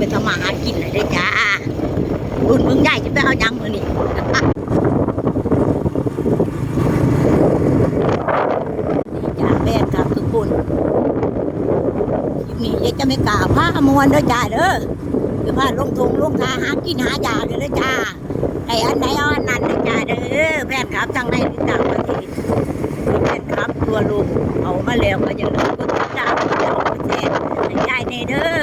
ไปทำมาหากินเลยด้จ้ารุ่นมึงใหญ่จะไปเอายังมือนี่จ้าแม่นครับทุกคนคลิปนี้เจ๊จะไม่กล่าวผ้ามวนเด้อจ้าเด้อคือผ้าลงทงลงทาหากินหายาเด้อเด้จ้าไอ้อันไหนอาอันนั้นเด้อจ้าเด้อแฟนครับทั้งในต่างประเทศแฟนครับตัวลูกเอามาแล้วก็อย่าลืมกดติดตามกดไลค์กดแชร์ให้ยายในเด้อ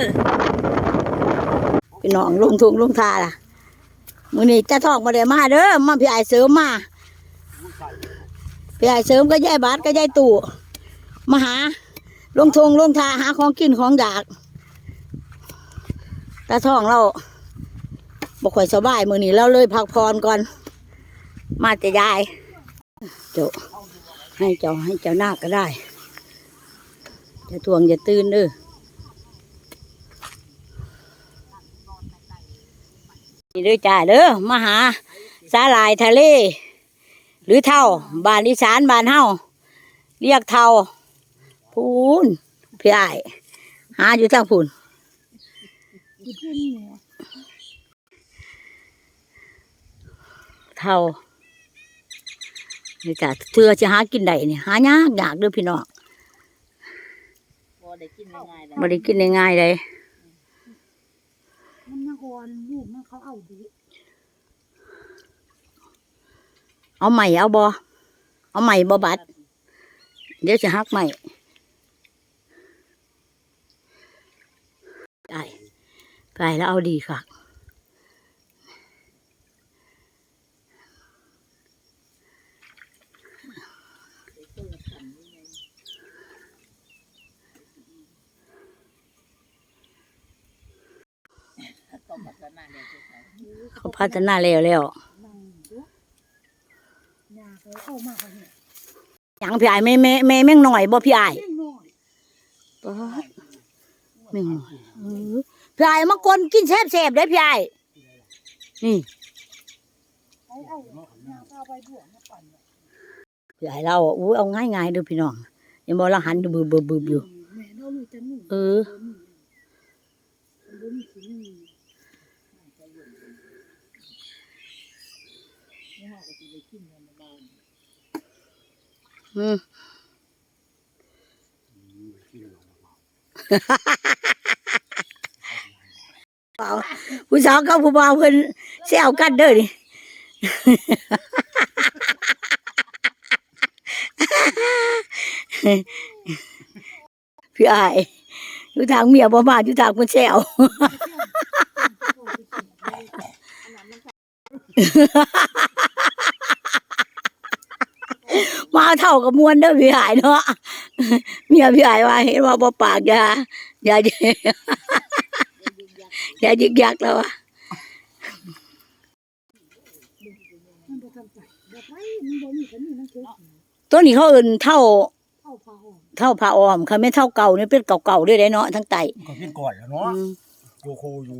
พี่น้องลงทงลงทาล่ะมื้อนี้จะทองมาได้มาเด้อมาพี่ไอเสริมมาพี่ไอเสริมก็ยายบาทก็ยายตู่มาหา ลงทงลงทาหาของกินของอยากตาทองเราบอกข่อยสบายมือนี้เราเลยพักผ่อนก่อน มาแต่ยาย เจ้าให้เจ้าให้เจ้าหน้าก็ได้ จะทวงอย่าตื่นเด้อ นี่เด้อจ้าเด้อมาหาสาหร่ายทะเล หรือเท่าบ้านอีสานบ้านเฮาเรียกเท่าพูนพี่ไอ้ายหาอยู่ทางพูนเท่านี่จ้ะเธอจะหากินได้นี่หายากยากเด้อพี่น้องบ่ได้กินง่ายๆเลย บ่ได้กินง่ายๆเลยมันยังอ่อนลูกมันเขาเอาดีเอาใหม่เอาบอเอาใหม่บอบัด เดี๋ยวจะหักใหม่ได้ไก่แล้วเอาดีค่ะ ก็พัฒนาแล้วทุกอย่าง เขาพัฒนาแล้วแล้วนั่งดูยาเขาเข้ามาเขาเนี่ยหยังพี่ไอ้ายแม่แม่แม่แม่งหน่อยบ่พี่ไอ้ายเล็กน้อยป๊าดแม่งหน่อยเออพี่ไอ้ายมากลกินแซ่บๆได้อพี่ไอ้ายนี่ไอ้ไอ้ยาเอาไปบวกมาปั่นเนี่ยพี่ไอ้ายเราอะอู้เอาง่ายๆเด้อพี่น้องยังบ่เราหันดูบึบบึบบึบอยู่แม่เราลูกจะหนุ่มเออ บ่มีสิมี อืมเอาผู้สาวกับผู้บ่าวเพิ่นแซวกันเด้อนี่พี่อายอยู่ทางเมียบ่มาอยู่ทางเพิ่นแซว มาเท่ากับมวนเด้อพี่หายเนาะเมียพี่หายว่าเห็นว่าบ่ปากอย่าอย่าอย่ายึกยักแล้วอะมันบ่ทำไปแบบไรมันบ่มีกันนี่นั่นคือตัวนี้เขาเอิ้นเท่าเข้าพาหอมเท่าผ้าอ้อมค่ะไม่เท่าเก่านี่เป็นเก่าๆด้วยได้เนาะทั้งไตก็เป็นก่อนแล้วเนาะอืมอยู่คูอยู่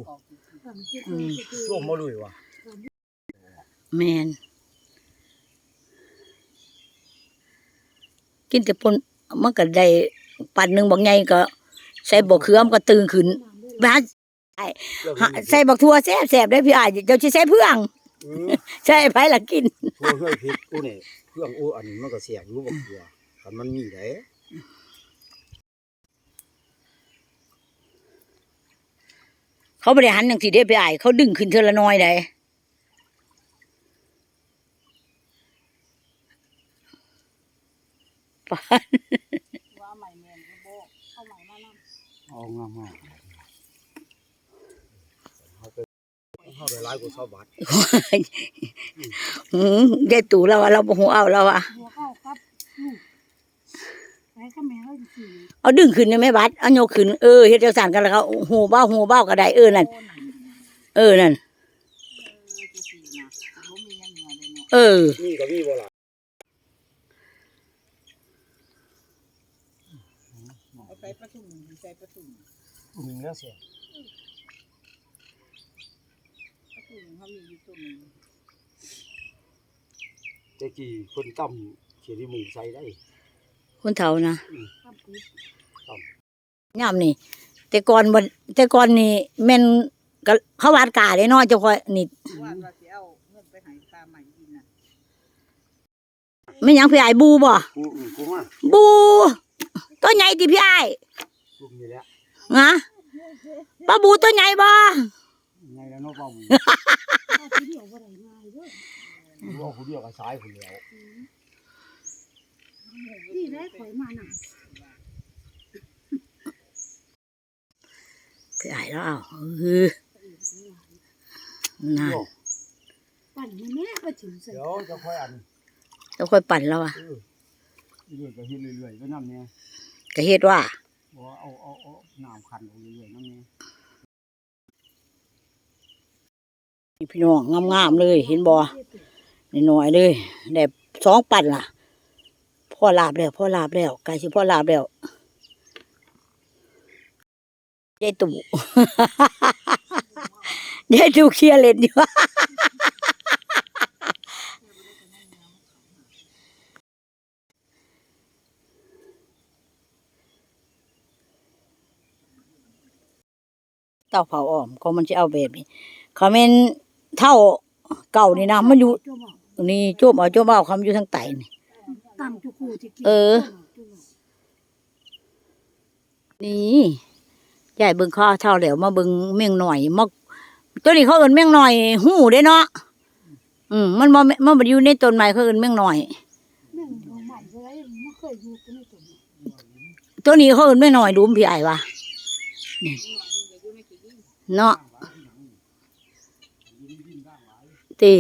ทำคืออืมคือร่วมมาเลยว่ะแมน กินแต่ปนมันก็ได้ปันหนึ่งบางไงก็ ใส่บกเขือมนก็ตื่นขึ้นบ้าหาใส่บักทั่วแซ่บๆได้พี่อายเจ้าสิใส่เพื่องเออใช่ไผล่ะกินทั่วเฮ้ยพริกอู้นี่เครื่องอู้อันมันก็เสียอยู่บ่เกลือคันมันมีได้เขาบริหารอย่างสิได้พี่อายเขาดึงขึ้นเทอละน้อยได้ ปานว่าใหม่แม่นบ่เอาใหม่มานำเอางามมากเอาไปเอาไปหลายกว่าชาวบ้านหืมยายตู่เราว่าเราบ่ฮู้เอาเราอะหัวเข้าครับลูกไปกับแม่เราสิเอาดึงขึ้นได้ไหมบัดเอาโยกขึ้นเออเฮ็ดจังซั่นกันแล้วก็หูเบ้าหูเบ้าก็ได้เออนั่นเออนั่นเออ นี่ก็มีบ่ล่ะ เอาไปประทุมใส่ประทุมอู้นึงแล้วเสียประทุมเฮามีอยู่ตัวนึงแต่กี้คนต่ำเขียนที่หมูใส่ได้คนเฒ่านะครับปุ๊บยามนี่ แต่ก่อนบ่แต่ก่อนนี่แม่นก็เขาวาดกาได้เนาะเจ้าค่อยนี่ว่าว่าสิเอาเงินไปให้ตาใหม่กินน่ะแม่นหยังพี่ไอ้ายบูบ่กูอือกูมาบู ตัวใหญ่ติพี่ไอ้าย ลูกนี่แหละนะปลาบูตัวใหญ่บ่ไงแล้วเนาะเป้าหมูเอาทีเดียวบ่ได้ง่ายเด้อว่าผู้เดียวก็สายผู้แล้วนี่แหละข่อยมาน่ะพี่ไอ้ายแล้วเอาเออนั่นปั่นแม่ก็ถึงใส่เดี๋ยวจะค่อยอันเจ้าค่อยปั่นแล้วอะเออเรื่อยๆก็เฮ็ดเรื่อยๆก็นำเนี่ยก็เฮ็ดว่า บ่เอาเอาเอาน้ำคันเอาเรื่อยๆนำเนี่ยนี่พี่น้องงามๆเลยเห็นบ่น้อยๆเลยได้สองปั่นล่ะพ่อลาบแล้วพ่อลาบแล้วไก่สิพ่อลาบแล้วยายตู่ยายตู่เคลียร์เล่นอยู่ ต้าเผาอ้อมก็มันจะเอาแบบนี้เขาเมนเท่าเก่านี่นะมันอยู่จุ่มเอานี่จุ่มเอาจุ่มเอาคำอยู่ทางใต้นี่ตามจุกูที่กินเออจุ่มเอานี่ยายเบิ่งข้าวเท่าแล้วมาเบิ่งเมี่ยงหน่อยมาตัวนี้เขาเอิ้นเมี่ยงหน่อยหู้เด้เนาะอืมมันบ่แม่มันบ่อยู่ในต้นไม้เขาเอิ้นเมี่ยงหน่อยแม่งเอาใหม่เท่าไรไม่เคยอยู่กันในตุ่มตัวนี้เขาเอิ้นเมี่ยงหน่อยดูมพี่ไอ้ายวะนี่ เนาะตี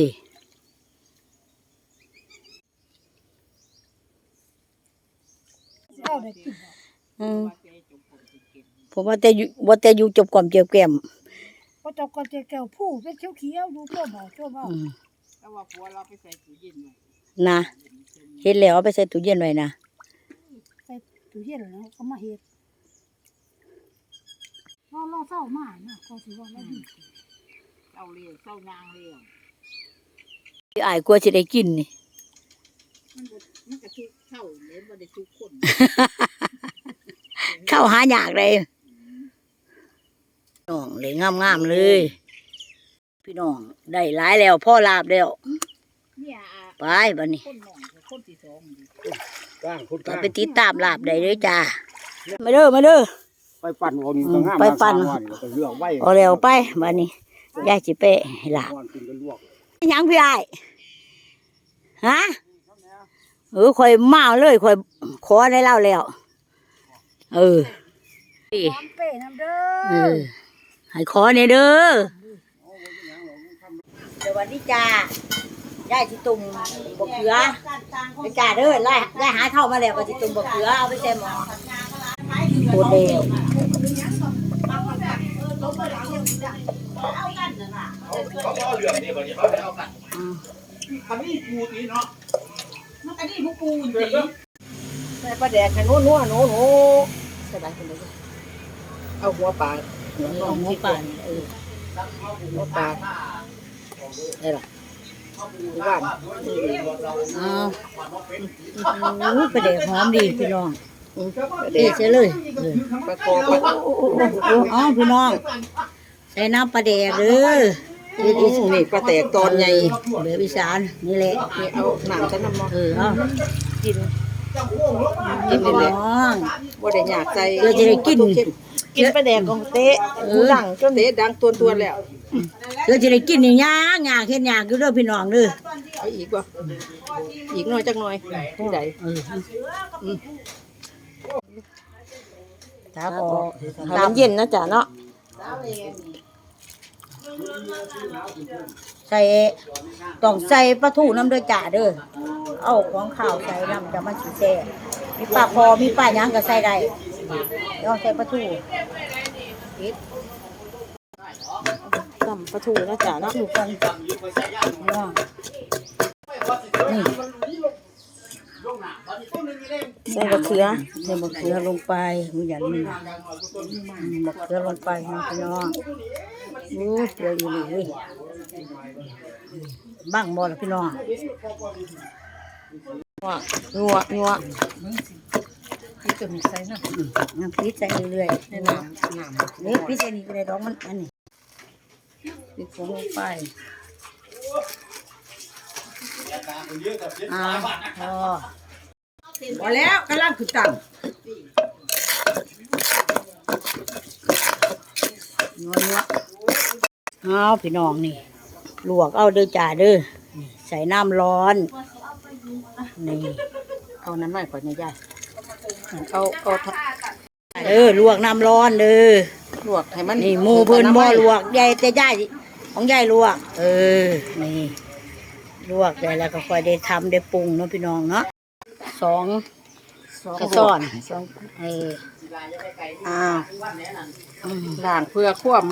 เอาได้กินบ่อืมผมว่าแต่อยู่ว่าแต่อยู่จบก่อมเจียวแก้มเพราะเจ้าก็จะแก้วผู้เป็นเขียวเขียวๆดูจุ่มเอาจุ่มเอาอืมแต่ว่าผัวเราไปใส่ตู้เย็นไว้นะเฮ็ดแล้วเอาไปใส่ตู้เย็นไว้นะใส่ตู้เย็นแล้วก็มาเฮ็ด เราเราเศร้ามากนะก็สิว่าเราดีเศร้าเลี้ยวเศร้านางเลี้ยวพี่อายกลัวสิได้กินนี่มันบ่มันก็ทุกเศร้าเลยบ่ได้ทุกคนเข้าหายากเลยน้องเลยงามๆเลย พี่น้องได้หลายแล้วพ่อลาบแล้วเนี่ยอะไปบัดนี้คนน้องกับคนที่สองนี่ก้างคนก้าเรางไปติดตามลาบได้เลยจ้ามาเด้อมาเด้อ ไปปั่นเอานี่อืก็มงามไปปั่นมาสามวัแล้วก็เลือกไว้เอาแล้วไปบัดนี้ยายสิไปให้ลาบก่อนกินก็ลวกหยังพี่อายฮะเออข่อยมาเลยข่อยขอได้เล่าแล้ว เออหอมเป้น้ำเด้เอออให้ขอเนี่ยเด้อสวัสดีจ้ายายสิตุ่มบกเขือไปจ้าเด้อไล่ไล่หาเท่ามาแล้วก็สิตุ่มบกเขือเอาไปใส่หม้อโคตรเร็ว ใส่ปลาแดกให้นัวนัวหนูหนูใส่ไปคนเดียวเอาหัวปลาหัวน้องหมูที่ป่าป่านเออหัวปลาได้หรอว่านเอาอู้ไปเด็กหอมดีพี่น้องปลาแดเอ๊ะกเสียเลยปลาคอปลาโอ้เอพี่น้อง ใส่น้ำปลาแดกเด้อนี่นี่ปลาแตกตอนใหญ่เบืออีสานนี่แหละนี่เอาหนามฉันน้ำมันเออเอากินกินพี่น้องบ่ได้อยากใส่เราจะได้กินกินปลาแดกของเตะดังจนเตะดังตัวตัวแล้วเราจะได้กินนี่ยากยากเฮ็ดยากอยู่เด้อพี่น้องเด้อเอาอีกบ่อีกหน่อยจักหน่อยที่ใดเออถ้าพอน้ำเย็นนะจ๊ะเนาะ ใส่ต้องใส่ปลาทูน้ำเด้อจ้าเด้อเอาของข้าวใส่น้ำจะมันสิแซ่มีปลาพอมีปลาหยังก็ใส่ได้เดี๋ยวใส่ปลาทูตำปลาทูนะจ๊ะเนาะถูกกันพี่น้องนี่ใส่บะเขือใส่มะเขือลงไปหูหยันนี่มะเขือลงไปนะพี่น้อง อู้เดี๋ยวอยู่นี่เว้ยบ้างบ่ล่ะพี่น้องนัวนัวนัวตัวนี้ใส่น้ำน้ำพริกใส่เรื่อยๆในน้ำน้ำเล็กพริกใส่นี่ก็ได้ดอกมันอันนี้พริกผงลงไปอ่าพอพอแล้วกำลังคือตั้งนัวนัว เอาพี่น้องนี่ลวกเอาเด้อจ่าเด้อนี่ใส่น้ำร้อน นี่เอาน้ำไม่ก่อนนะยายเอาเอาทับเด้อลวกน้ำร้อนเด้อลวกให้มันนี่หมูเพิ่นบ่ลวกยายแต่ยายของยายลวก เออ นี่ลวกได้แล้วก็ค่อยได้ทำได้ปรุงเนาะพี่น้องเนาะสองสอง กระซ่อนสองเอออ้าวล้างเพื่อควม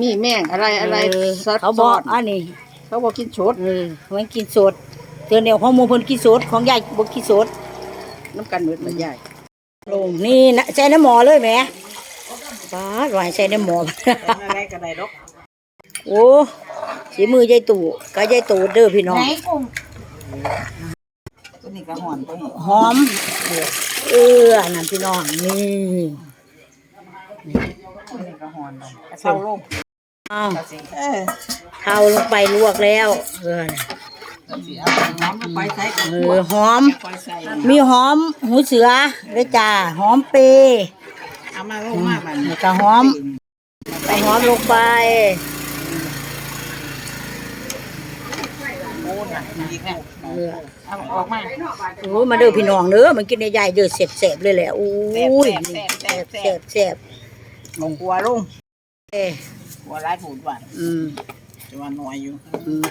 มีแม่งอะไรอะไรเออซัดเขาบซ้ออกนอันนี้เขาบอกกินชดเออมันกินสดเตือนเดียวของหมูเพิ่นกินสดของยายบ่กินสดน้ำกันเหมือนมันใหญ่ลงนี่นะใส่น้ำหมอเลยแหมป้าดวายใส่น้ำหมอ อะไรก็ได้ดอกโอ้สีมือยายตู่ก็ยายตู่เด้อพี่น้องตัวนี้ก็ ห่อนตัวนี้หอม เอออันนั้นพี่น้องนี่ตัวนี้ก็ห่อนเศร้าลงอ้าวเออเท้าลงไปลวกแล้ว เออสิเอาน้ำลงไปใส่กับเอหัวอหอม คอยใส่ มีหอมหูเสือด้วยจ้าหอมเปรย์เอามาลงมาบัดนี้แล้วก็หอมใส่หอมลงไป โอ้น่ะอีกแล้วเออ เอาออกมาโอ้ยมาเด้อพี่น้องเด้อมันกินในใหญ่เด้อเสบๆเลยแหละโอ้ยแซ่บเสแซ่บบแซ่บเสบลงหัวลงเอ้ยหัวร้ายผูดหวานอืมจะว่าหน่อยอยู่อืม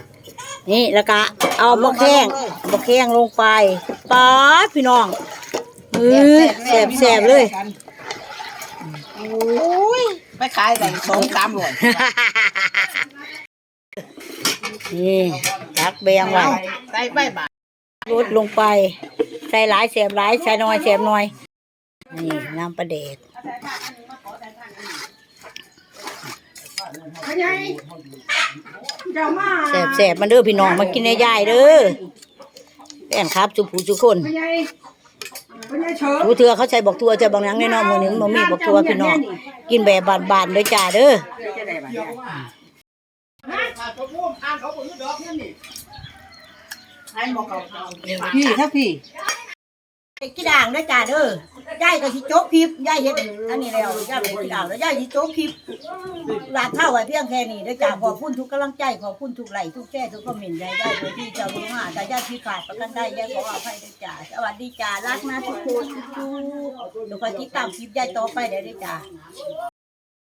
นี่แล้วก็เอาบะแข้งบะแข้งลงไปป๊าดพี่น้องเออแสบแสบๆเลยโอ้ยไปขายได้สองสามร้อยนี่ตักเบียงไว้ใส่ใบบ่า ลดลงไป ใส่หลายเสียบหลายใส่น้อยเสียบน้อย นี่น้ำปลาเด็กแสบแสบมันเด้อพี่น้องมากินในยายเด้อแป้นครับสุผู้สุคนผู้เถือเขาใส่บอกทัวจะบางอย่างแน่นอนมือนี้มันบ่มีบอกทัวพี่น้องกินแบบบานๆเด้อ จ้าเด้อพี่ถ้าพี่ไอ้กี่ด่างเด้อจ้าเด้อยายก็สิโจ๊กคลิปยายเฮ็ดอันนี้แล้วยายเป็นกี่ด่างแล้วยายสิโจ๊กคลิปหลานเท่าไว้เพียงแค่นี้เด้อจ้าขอบคุณทุกกำลังใจขอบคุณทุกไลค์ทุกแชร์ทุกคอมเมนต์ยายได้โดยที่เจะรู้ว่าแต่ยายผิดพลาดประกันได้ยายขออภัยเด้อจ้าสวัสดีจ้ารักนะทุกคนทุกๆเดี๋ยวคอยติดตามคลิปยายต่อไปเด้อเด้อจ้า